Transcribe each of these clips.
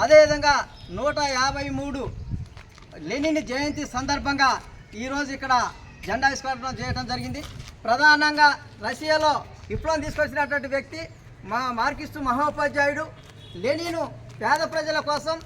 అదేవిధంగా నూట యాభై మూడు లెనిన్ జయంతి సందర్భంగా ఈరోజు ఇక్కడ జెండా ఆవిష్కరణ చేయడం జరిగింది. ప్రధానంగా రష్యాలో విప్లవం తీసుకొచ్చినటువంటి వ్యక్తి మా మార్కిస్టు మహోపాధ్యాయుడు. లెనిను పేద ప్రజల కోసం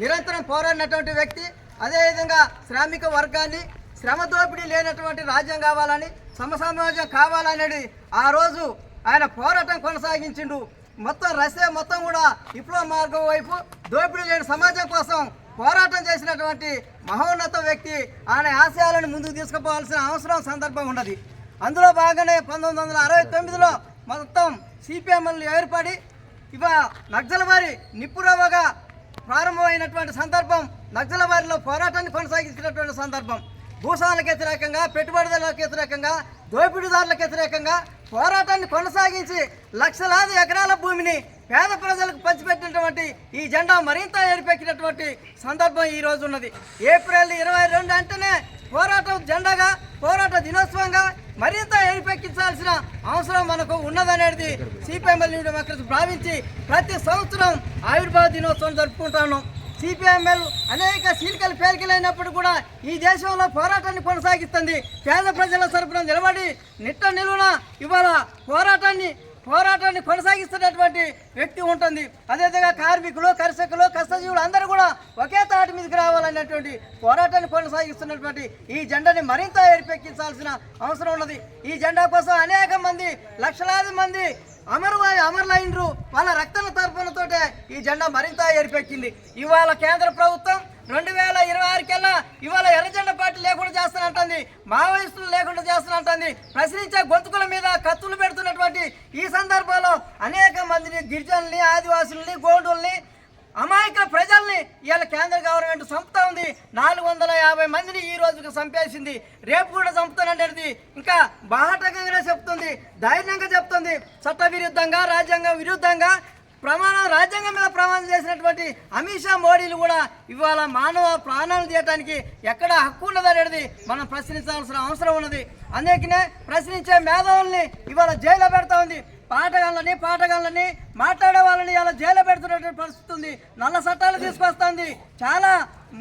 నిరంతరం పోరాడినటువంటి వ్యక్తి. అదేవిధంగా శ్రామిక వర్గాన్ని శ్రమ దోపిడీ లేనటువంటి రాజ్యం కావాలని సమసమాజం కావాలనేది ఆ రోజు ఆయన పోరాటం కొనసాగించిండు. మొత్తం రష్యా మొత్తం కూడా విప్లవ మార్గం వైపు దోపిడీ లేని సమాజం కోసం పోరాటం చేసినటువంటి మహోన్నత వ్యక్తి ఆయన ఆశయాలను ముందుకు తీసుకుపోవాల్సిన అవసరం సందర్భం ఉన్నది. అందులో భాగంగానే పంతొమ్మిది వందల అరవై తొమ్మిదిలో మొత్తం సిపిఎంలు ఏర్పడి ఇవ నక్సలవారి నిప్పురవగా ప్రారంభమైనటువంటి సందర్భం నక్సలవారిలో పోరాటాన్ని కొనసాగించినటువంటి సందర్భం. భూసాలకు వ్యతిరేకంగా పెట్టుబడిదారులకు వ్యతిరేకంగా దోపిడీదారులకు వ్యతిరేకంగా పోరాటాన్ని కొనసాగించి లక్షలాది ఎకరాల భూమిని పేద ప్రజలకు పంచిపెట్టినటువంటి ఈ జెండా మరింత ఏర్పెక్కినటువంటి సందర్భం ఈ రోజు ఉన్నది. ఏప్రిల్ ఇరవై రెండు అంటేనే పోరాటం జెండాగా పోరాట దినోత్సవంగా మరింత ఏర్పెక్కించాల్సిన అవసరం మనకు ఉన్నదనేది సిపిఎంఎల్ డెమోక్రసీ భావించి ప్రతి సంవత్సరం ఆవిర్భావ దినోత్సవం జరుపుకుంటాను సిపిఎంఎల్ అనేక సీలికలు పేలికలైనప్పుడు కూడా ఈ దేశంలో పోరాటాన్ని కొనసాగిస్తుంది. పేద ప్రజల తరపున నిలబడి నిట్ట నిలువున ఇవాళ పోరాటాన్ని పోరాటాన్ని కొనసాగిస్తున్నటువంటి వ్యక్తి ఉంటుంది. అదేవిధంగా కార్మికులు కర్షకులు కష్టజీవులు అందరూ కూడా ఒకే తాటి మీదకి రావాలనేటువంటి పోరాటాన్ని కొనసాగిస్తున్నటువంటి ఈ జెండాని మరింత ఏర్పెక్కించాల్సిన అవసరం ఉన్నది. ఈ జెండా కోసం అనేక మంది లక్షలాది మంది అమరు అమరులైనరు. వాళ్ళ రక్త ఈ జెండా మరింత ఏర్పెక్కింది. ఇవాళ కేంద్ర ప్రభుత్వం రెండు వేల ఇరవై ఆరుకెల్లా ఇవాళ ఎర్రజెండ పార్టీ లేకుండా చేస్తానంటుంది మావోయిస్టులు లేకుండా చేస్తానంటుంది ప్రశ్నించే గొంతుకుల మీద కత్తులు పెడుతున్నటువంటి ఈ సందర్భంలో అనేక మందిని గిరిజనుల్ని ఆదివాసుల్ని గోండుల్ని అమాయక ప్రజల్ని ఇవాళ కేంద్ర గవర్నమెంట్ చంపుతా ఉంది. నాలుగు వందల యాభై మందిని ఈ రోజుకి చంపేసింది. రేపు కూడా చంపుతానంటది. ఇంకా బాహటకంగానే చెప్తుంది. ధైర్యంగా చెప్తుంది. చట్ట విరుద్ధంగా రాజ్యాంగం విరుద్ధంగా ప్రమాణం రాజ్యాంగం మీద ప్రమాణం చేసినటువంటి అమిత్ షా మోడీలు కూడా ఇవాళ మానవ ప్రాణాలు తీయటానికి ఎక్కడ హక్కు ఉన్నదనేది మనం ప్రశ్నించాల్సిన అవసరం ఉన్నది. అందుకనే ప్రశ్నించే మేధావుల్ని ఇవాళ జైల్లో పెడతా ఉంది. పాటగాళ్ళని పాటగాళ్ళని మాట్లాడే వాళ్ళని ఇలా జైలు పెడుతున్నటువంటి పరిస్థితి ఉంది. నల్ల చట్టాలు తీసుకొస్తుంది. చాలా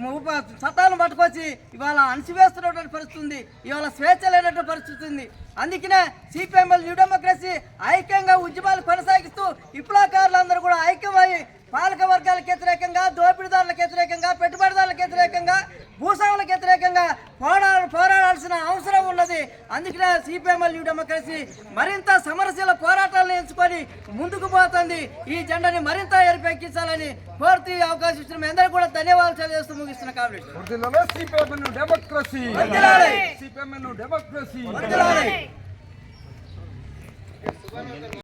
ఉప- చట్టాలను పట్టుకొచ్చి ఇవాళ అణిచివేస్తున్నటువంటి పరిస్థితి ఉంది. ఇవాళ స్వేచ్ఛ లేనటువంటి పరిస్థితి ఉంది. అందుకనే సిపిఎంఎల్ న్యూ డెమోక్రసీ ఐక్యంగా ఉద్యమాలు కొనసాగిస్తూ విప్లవకారులందరూ కూడా ఐక్యమై పాలక వర్గాలకు వ్యతిరేకంగా దోపిడీదారులకు వ్యతిరేకంగా పెట్టుబడిదారులకు వ్యతిరేకంగా భూస్వాములకు వ్యతిరేకంగా పోరా పోరాడాల్సిన అవసరం ఉన్నది. అందుకనే సిపిఎంఎల్ న్యూ డెమోక్రసీ మరింత సమరశీల పోరాటాలను ఎంచుకొని ముందుకు పోతుంది. ఈ జెండాని మరింత ఎరిపెక్కించాలని కోరుతూ ఈ అవకాశం ఇచ్చిన మీ అందరూ కూడా ధన్యవాదాలు తెలియజేస్తూ ముగిస్తున్న కాబట్టి సిపిఎం డెమోక్రసీ